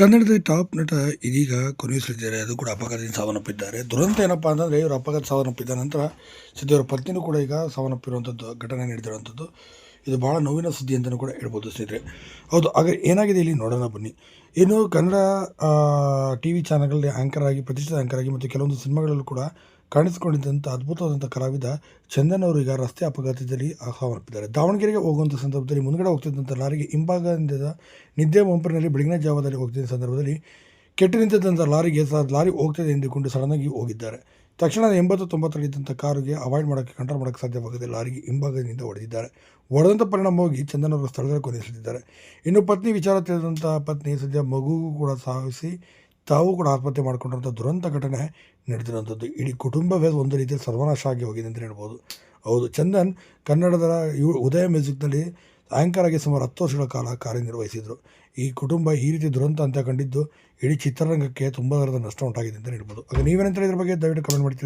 ಕನ್ನಡದ ಟಾಪ್ ನಟ ಇದೀಗ ಕೊನೆಯುಸಿದ್ದಾರೆ ಅದು ಕೂಡ ಅಪಘಾತದಿಂದ ಸಾವನ್ನಪ್ಪಿದ್ದಾರೆ. ದುರಂತ ಏನಪ್ಪ ಅಂತಂದರೆ ಇವರು ಅಪಘಾತ ಸಾವನ್ನಪ್ಪಿದ ನಂತರ ಸದ್ಯ ಅವರ ಪತ್ನಿನೂ ಕೂಡ ಈಗ ಸಾವನ್ನಪ್ಪಿರುವಂಥದ್ದು ಘಟನೆ ನಡೆದಿರುವಂಥದ್ದು ಇದು ಭಾಳ ನೋವಿನ ಸುದ್ದಿ ಅಂತಲೂ ಕೂಡ ಹೇಳ್ಬೋದು ಸ್ನೇಹಿತರೆ. ಹೌದು ಆಗ ಏನಾಗಿದೆ ಇಲ್ಲಿ ನೋಡೋಣ ಬನ್ನಿ. ಇನ್ನು ಕನ್ನಡ ಟಿ ವಿ ಚಾನಲ್ಗಳಲ್ಲಿ ಆ್ಯಂಕರ್ ಆಗಿ, ಪ್ರತಿಷ್ಠಿತ ಆ್ಯಂಕರ್ ಆಗಿ ಮತ್ತು ಕೆಲವೊಂದು ಸಿನಿಮಾಗಳಲ್ಲೂ ಕೂಡ ಕಾಣಿಸಿಕೊಂಡಿದ್ದಂಥ ಅದ್ಭುತವಾದಂಥ ಕಲಾವಿದ ಚಂದನ್ ಅವರು ಈಗ ರಸ್ತೆ ಅಪಘಾತದಲ್ಲಿ ಸಾವನ್ನಪ್ಪಿದ್ದಾರೆ ದಾವಣಗೆರೆಗೆ ಹೋಗುವಂಥ ಸಂದರ್ಭದಲ್ಲಿ ಮುಂದಗಡೆ ಹೋಗ್ತಿದ್ದಂಥ ಲಾರಿಗೆ ಹಿಂಭಾಗದಿಂದ ನಿದ್ದೆ ಮಂಪರಿನಲ್ಲಿ ಬೆಳಗಿನ ಜಾವದಲ್ಲಿ ಹೋಗ್ತಿದ್ದ ಸಂದರ್ಭದಲ್ಲಿ ಕೆಟ್ಟು ನಿಂತಿದ್ದಂಥ ಲಾರಿಗೆ ಸಹ ಲಾರಿ ಹೋಗ್ತದೆ ಎಂದುಕೊಂಡು ಸಡನ್ನಾಗಿ ಹೋಗಿದ್ದಾರೆ. ತಕ್ಷಣ ಎಂಬತ್ತು ತೊಂಬತ್ತರಲ್ಲಿದ್ದಂಥ ಕಾರಿಗೆ ಅವಾಯ್ಡ್ ಮಾಡೋಕ್ಕೆ ಕಂಟ್ರೋಲ್ ಮಾಡೋಕ್ಕೆ ಸಾಧ್ಯವಾಗದೆ ಲಾರಿಗೆ ಹಿಂಭಾಗದಿಂದ ಹೊಡೆದಿದ್ದಾರೆ. ಹೊಡೆದಂಥ ಪರಿಣಾಮವಾಗಿ ಚಂದನ್ ಅವರು ಸ್ಥಳದಲ್ಲಿ ಕೊನೆಸಲಿದ್ದಾರೆ ಇನ್ನು ಪತ್ನಿ ವಿಚಾರ ತಿಳಿದಂಥ ಪತ್ನಿ ಸದ್ಯ ಮಗುಗೂ ಕೂಡ ಸಾಗಿಸಿ ತಾವು ಕೂಡ ಆತ್ಮಹತ್ಯೆ ಮಾಡಿಕೊಂಡಂಥ ದುರಂತ ಘಟನೆ ನಡೆದಿರುವಂಥದ್ದು. ಇಡೀ ಕುಟುಂಬವೇ ಒಂದು ರೀತಿಯಲ್ಲಿ ಸರ್ವನಾಶ ಆಗಿ ಹೋಗಿದೆ ಅಂತ ಹೇಳ್ಬೋದು. ಹೌದು, ಚಂದನ್ ಕನ್ನಡದ ಉದಯ ಮ್ಯೂಸಿಕ್ನಲ್ಲಿ ಆ್ಯಂಕರ್ ಆಗಿ ಸುಮಾರು ಹತ್ತು ವರ್ಷಗಳ ಕಾಲ ಕಾರ್ಯನಿರ್ವಹಿಸಿದರು. ಈ ಕುಟುಂಬ ಈ ರೀತಿ ದುರಂತ ಅಂತ ಕಂಡಿದ್ದು ಇಡೀ ಚಿತ್ರರಂಗಕ್ಕೆ ತುಂಬ ನಷ್ಟ ಉಂಟಾಗಿದೆ ಅಂತ ಹೇಳ್ಬೋದು. ಆಗ ನೀವೇನಂತ ಇದ್ರ ಬಗ್ಗೆ ದಯವಿಟ್ಟು ಕಮೆಂಟ್ ಮಾಡಿ ತಿಳಿಸಿ.